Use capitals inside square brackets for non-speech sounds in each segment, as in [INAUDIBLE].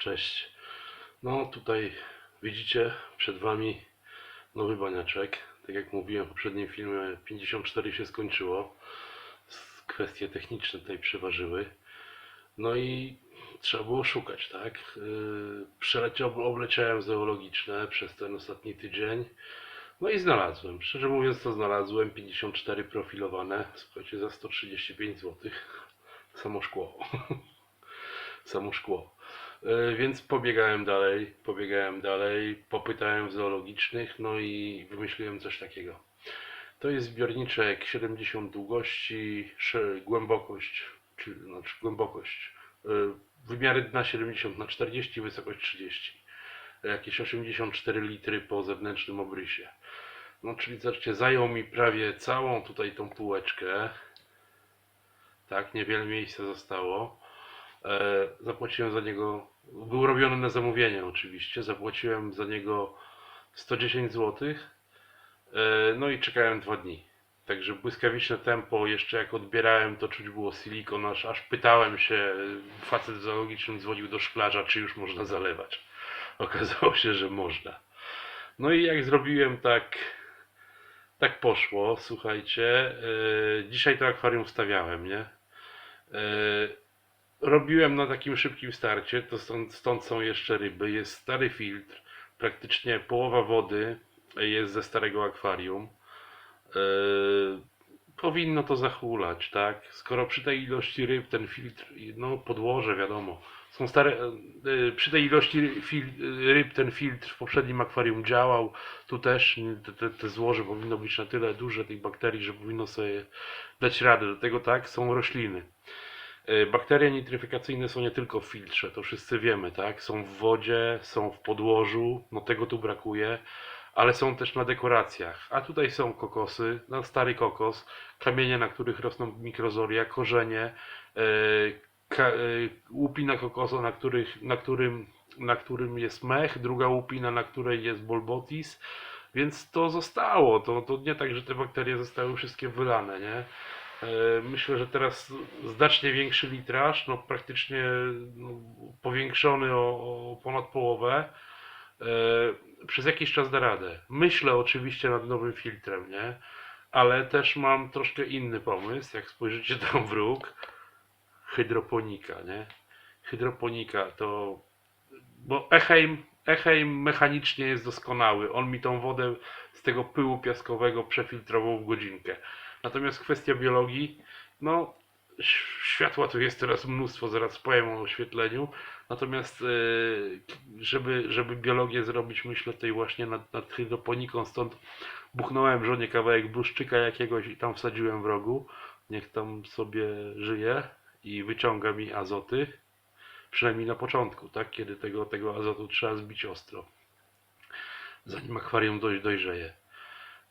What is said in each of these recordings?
Cześć. No tutaj widzicie przed Wami nowy baniaczek. Tak jak mówiłem w poprzednim filmie, 54 się skończyło. Kwestie techniczne tutaj przeważyły. No i trzeba było szukać, tak? Yy, Przeleciał, obleciałem zoologiczne przez ten ostatni tydzień. No i znalazłem. Szczerze mówiąc to znalazłem 54 profilowane. Słuchajcie, za 135 zł. Samo szkło. [LAUGHS] Samo szkło. E, Więc pobiegałem dalej, pobiegałem dalej, popytałem w zoologicznych, no i wymyśliłem coś takiego. To jest zbiorniczek 70 długości, głębokość, czy, znaczy głębokość, e, wymiary dna 70 na 40, wysokość 30. Jakieś 84 litry po zewnętrznym obrysie. No czyli zobaczcie, zajął mi prawie całą tutaj tą półeczkę. Tak, niewiele miejsca zostało. E, zapłaciłem za niego, był robiony na zamówienie oczywiście, zapłaciłem za niego 110 zł. E, no i czekałem dwa dni. Także błyskawiczne tempo, jeszcze jak odbierałem to czuć było silikon, aż, aż pytałem się, facet w zoologicznym dzwonił do szklarza, czy już można zalewać. Okazało się, że można. No i jak zrobiłem tak, tak poszło, słuchajcie, e, dzisiaj to akwarium wstawiałem, nie? Robiłem na takim szybkim starcie, to stąd, stąd są jeszcze ryby. Jest stary filtr, praktycznie połowa wody jest ze starego akwarium. Yy, powinno to zachulać, tak? Skoro przy tej ilości ryb ten filtr, no podłoże wiadomo, są stare, yy, przy tej ilości ryb ten filtr w poprzednim akwarium działał, tu też te, te, te złoże powinno być na tyle duże tych bakterii, że powinno sobie dać radę. Do tego tak, są rośliny. E, Bakterie nitryfikacyjne są nie tylko w filtrze, to wszyscy wiemy, tak? Są w wodzie, są w podłożu, no tego tu brakuje, ale są też na dekoracjach. A tutaj są kokosy, no stary kokos, kamienie, na których rosną mikrozoria, korzenie, ka, e, łupina kokosa, na, których, na, którym, na którym jest mech, druga łupina, na której jest bolbotis, więc to zostało. To, to nie tak, że te bakterie zostały wszystkie wylane, nie? E, Myślę, że teraz znacznie większy litraż, no praktycznie no, powiększony o, ponad połowę, e, przez jakiś czas da radę. Myślę oczywiście nad nowym filtrem, nie? Ale też mam troszkę inny pomysł, jak spojrzycie [LAUGHS] tam w róg, hydroponika, nie? Hydroponika to, bo Echeim, Echeim mechanicznie jest doskonały, on mi tą wodę z tego pyłu piaskowego przefiltrował w godzinkę. Natomiast kwestia biologii, no światła tu jest teraz mnóstwo, zaraz powiem o oświetleniu. Natomiast e, żeby, żeby biologię zrobić, myślę tutaj właśnie nad, nad hydroponiką, stąd buchnąłem żonie kawałek bluszczyka jakiegoś i tam wsadziłem w rogu. Niech tam sobie żyje i wyciąga mi azoty. Przynajmniej na początku, tak? Kiedy tego, tego azotu trzeba zbić ostro. Zanim akwarium dojrzeje.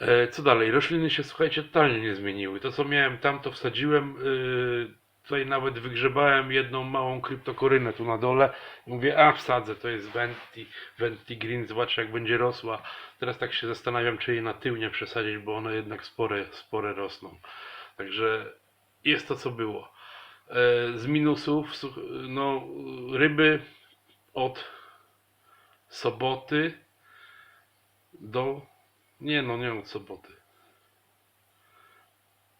E, Co dalej? Rośliny się, słuchajcie, totalnie nie zmieniły. To, co miałem tam, to wsadziłem. yy, Tutaj nawet wygrzebałem jedną małą kryptokorynę tu na dole. Mówię, a wsadzę, to jest Venti, Venti Green, zobaczę jak będzie rosła. Teraz tak się zastanawiam, czy je na tył nie przesadzić, bo one jednak spore, spore rosną. Także jest to, co było. E, Z minusów, no, ryby od soboty do nie no, nie od soboty.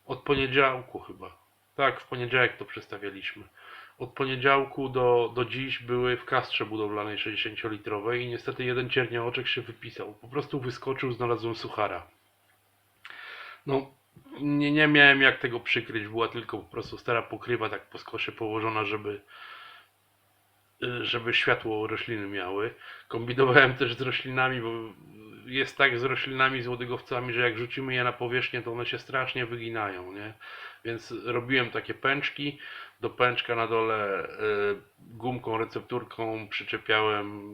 Od poniedziałku chyba. Tak, w poniedziałek to przestawialiśmy. Od poniedziałku do, do dziś były w kastrze budowlanej 60-litrowej i niestety jeden ciernioczek się wypisał. Po prostu wyskoczył, znalazłem suchara. No, nie, nie miałem jak tego przykryć, była tylko po prostu stara pokrywa tak po skosie położona, żeby żeby światło rośliny miały. Kombinowałem też z roślinami, bo jest tak z roślinami, z łodygowcami, że jak rzucimy je na powierzchnię, to one się strasznie wyginają, nie? Więc robiłem takie pęczki, do pęczka na dole y, gumką, recepturką przyczepiałem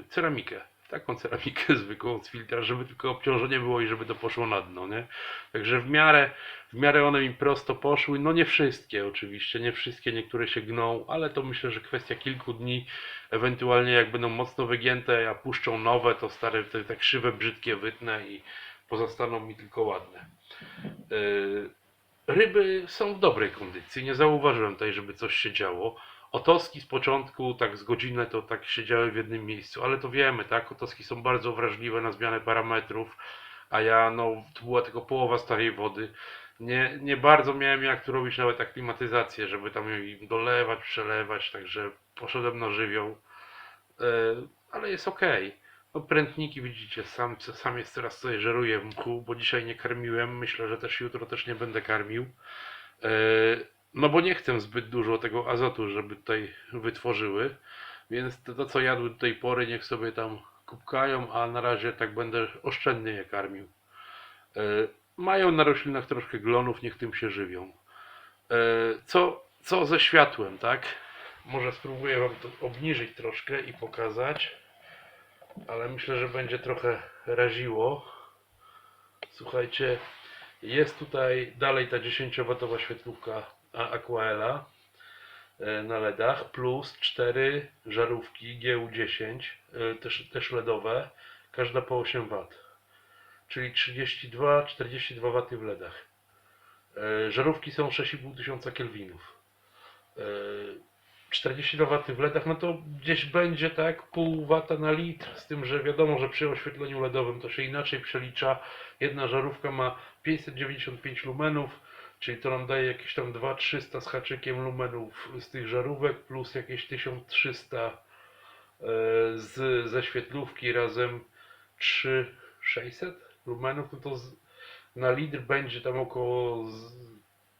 y, ceramikę. Taką ceramikę [LAUGHS] zwykłą z filtra, żeby tylko obciążenie było i żeby to poszło na dno, nie? Także w miarę, w miarę one mi prosto poszły, no nie wszystkie oczywiście, nie wszystkie, niektóre się gną, ale to myślę, że kwestia kilku dni, ewentualnie jak będą mocno wygięte, a puszczą nowe, to stare, te, te krzywe, brzydkie wytnę i pozostaną mi tylko ładne. Yy, Ryby są w dobrej kondycji, nie zauważyłem tutaj, żeby coś się działo. Otoski z początku, tak z godzinę to tak siedziały w jednym miejscu, ale to wiemy, tak? Otoski są bardzo wrażliwe na zmianę parametrów, a ja, no, to była tylko połowa starej wody. Nie, nie bardzo miałem jak tu robić nawet aklimatyzację, żeby tam im dolewać, przelewać, także poszedłem na żywioł, E, ale jest ok. No, prętniki widzicie, sam, sam jest teraz tutaj żeruję w mchu, bo dzisiaj nie karmiłem, myślę, że też jutro też nie będę karmił. E, no bo nie chcę zbyt dużo tego azotu, żeby tutaj wytworzyły, więc to, to co jadły do tej pory niech sobie tam kupkają, a na razie tak będę oszczędnie je karmił. E, Mają na roślinach troszkę glonów, niech tym się żywią. E, Co, co ze światłem, tak? Może spróbuję Wam to obniżyć troszkę i pokazać, ale myślę, że będzie trochę raziło. Słuchajcie, jest tutaj dalej ta 10W świetlówka Aquaela e, na LEDach plus 4 żarówki GU10 e, też, też LEDowe, każda po 8 W, czyli 32-42 W w LEDach. E, Żarówki są 6500 kelwinów. E, 42 W w LEDach, no to gdzieś będzie tak pół wata na litr, z tym, że wiadomo, że przy oświetleniu LEDowym to się inaczej przelicza. Jedna żarówka ma 595 lumenów, czyli to nam daje jakieś tam 2300 z haczykiem lumenów z tych żarówek, plus jakieś 1300 e, z, ze świetlówki razem 3600 lumenów, no to z, na litr będzie tam około z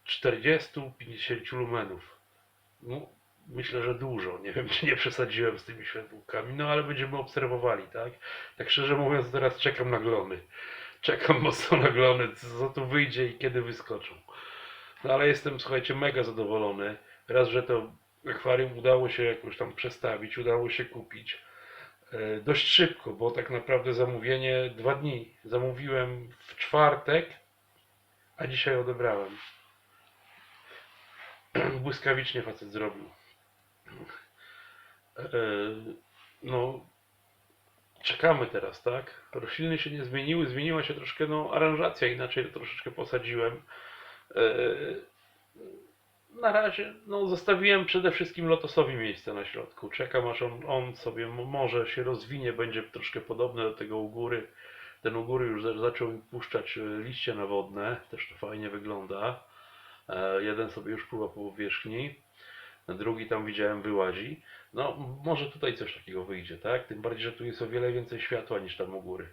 40-50 lumenów. No, myślę, że dużo. Nie wiem, czy nie przesadziłem z tymi światłówkami, no ale będziemy obserwowali, tak? Tak szczerze mówiąc, teraz czekam na glony. Czekam mocno na glony, co tu wyjdzie i kiedy wyskoczą. No ale jestem, słuchajcie, mega zadowolony. Raz, że to akwarium udało się jakoś tam przestawić, udało się kupić. E, dość szybko, bo tak naprawdę zamówienie dwa dni. Zamówiłem w czwartek, a dzisiaj odebrałem. [CLEARS THROAT] Błyskawicznie facet zrobił. E, No, czekamy teraz, tak? Rośliny się nie zmieniły, zmieniła się troszkę no, aranżacja, inaczej to troszeczkę posadziłem. E, Na razie no, zostawiłem przede wszystkim lotosowi miejsce na środku. Czekam aż on, on sobie może się rozwinie, będzie troszkę podobny do tego u góry. Ten u góry już za- zaczął puszczać e, liście nawodne, też to fajnie wygląda. E, Jeden sobie już pływa po powierzchni, drugi tam widziałem wyłazi. No, może tutaj coś takiego wyjdzie, tak? Tym bardziej, że tu jest o wiele więcej światła niż tam u góry.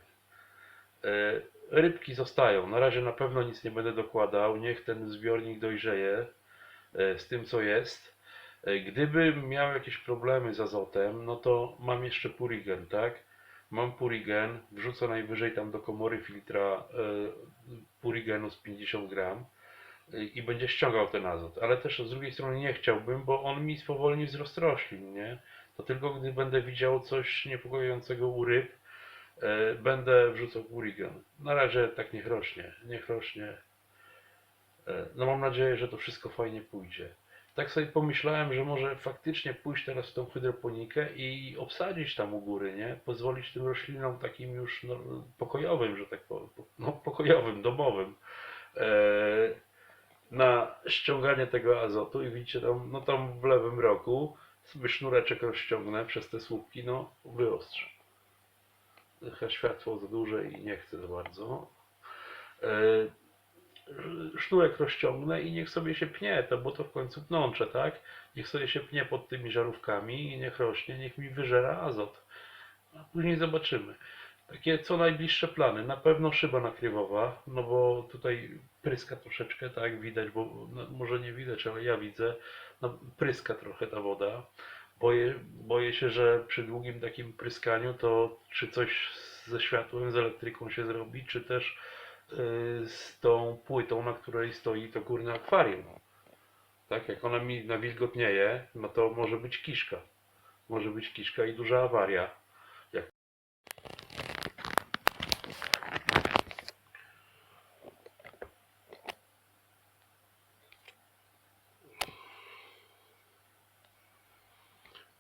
E, Rybki zostają. Na razie na pewno nic nie będę dokładał. Niech ten zbiornik dojrzeje e, z tym, co jest. E, Gdybym miał jakieś problemy z azotem, no to mam jeszcze purigen, tak? Mam purigen, wrzucę najwyżej tam do komory filtra purigenu z 50 gram i będzie ściągał ten azot. Ale też z drugiej strony nie chciałbym, bo on mi spowolni wzrost roślin, nie? To tylko gdy będę widział coś niepokojącego u ryb, e, będę wrzucał purigen. Na razie tak niech rośnie, niech rośnie. E, No mam nadzieję, że to wszystko fajnie pójdzie. Tak sobie pomyślałem, że może faktycznie pójść teraz w tą hydroponikę i obsadzić tam u góry, nie? Pozwolić tym roślinom takim już no, pokojowym, że tak powiem, no pokojowym, domowym, e, na ściąganie tego azotu i widzicie tam, no tam w lewym roku sobie sznureczek rozciągnę przez te słupki, no wyostrzę. Trochę światło za duże i nie chcę za bardzo. E, sznurek rozciągnę i niech sobie się pnie, to bo to w końcu pnącze, tak? Niech sobie się pnie pod tymi żarówkami i niech rośnie, niech mi wyżera azot. A później zobaczymy. Takie co najbliższe plany. Na pewno szyba nakrywowa, no bo tutaj pryska troszeczkę, tak widać, bo no, może nie widać, ale ja widzę, no, pryska trochę ta woda. Boję, boję się, że przy długim takim pryskaniu to czy coś ze światłem, z elektryką się zrobi, czy też y, z tą płytą, na której stoi to górne akwarium. Tak, jak ona mi nawilgotnieje, no to może być kiszka. Może być kiszka i duża awaria.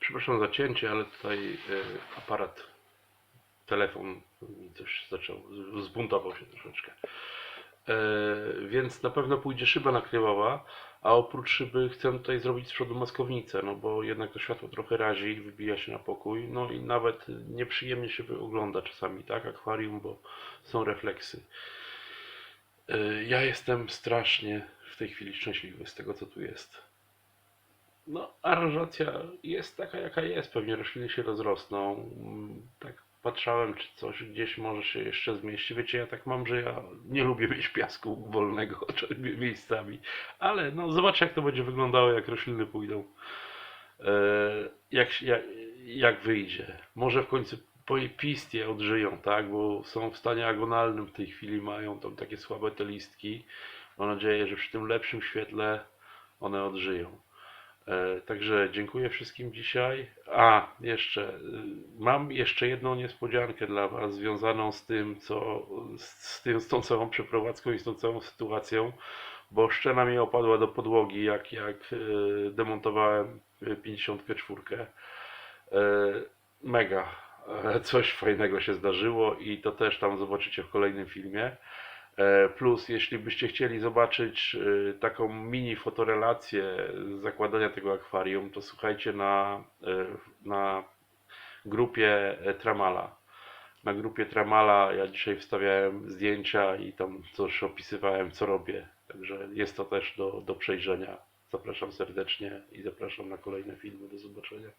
Przepraszam za cięcie, ale tutaj y, aparat, telefon mi coś zaczął, zbuntował się troszeczkę. E, więc na pewno pójdzie szyba nakrywowa, A oprócz szyby chcę tutaj zrobić z przodu maskownicę, no bo jednak to światło trochę razi, wybija się na pokój, no i nawet nieprzyjemnie się ogląda czasami, tak, akwarium, bo są refleksy. Y, Ja jestem strasznie w tej chwili szczęśliwy z tego, co tu jest. No, aranżacja jest taka, jaka jest. Pewnie rośliny się rozrosną. Tak patrzałem, czy coś gdzieś może się jeszcze zmieści. Wiecie, ja tak mam, że ja nie lubię mieć piasku wolnego [LAUGHS] miejscami. Ale no, zobaczę, jak to będzie wyglądało, jak rośliny pójdą. E, Jak, jak, jak wyjdzie. Może w końcu pistie odżyją, tak? Bo są w stanie agonalnym w tej chwili, mają tam takie słabe te listki. Mam nadzieję, że przy tym lepszym świetle one odżyją. E, Także dziękuję wszystkim dzisiaj. A, jeszcze, y, mam jeszcze jedną niespodziankę dla Was związaną z tym, co, z, tym, z tą całą przeprowadzką i z tą całą sytuacją, bo szczena mi opadła do podłogi, jak, jak y, demontowałem y, 54. E, Mega. E, Coś fajnego się zdarzyło i to też tam zobaczycie w kolejnym filmie. E, Plus, jeśli byście chcieli zobaczyć e, taką mini fotorelację zakładania tego akwarium, to słuchajcie na, e, na grupie Tramala. Na grupie Tramala ja dzisiaj wstawiałem zdjęcia i tam coś opisywałem, co robię. Także jest to też do, do przejrzenia. Zapraszam serdecznie i zapraszam na kolejne filmy. Do zobaczenia.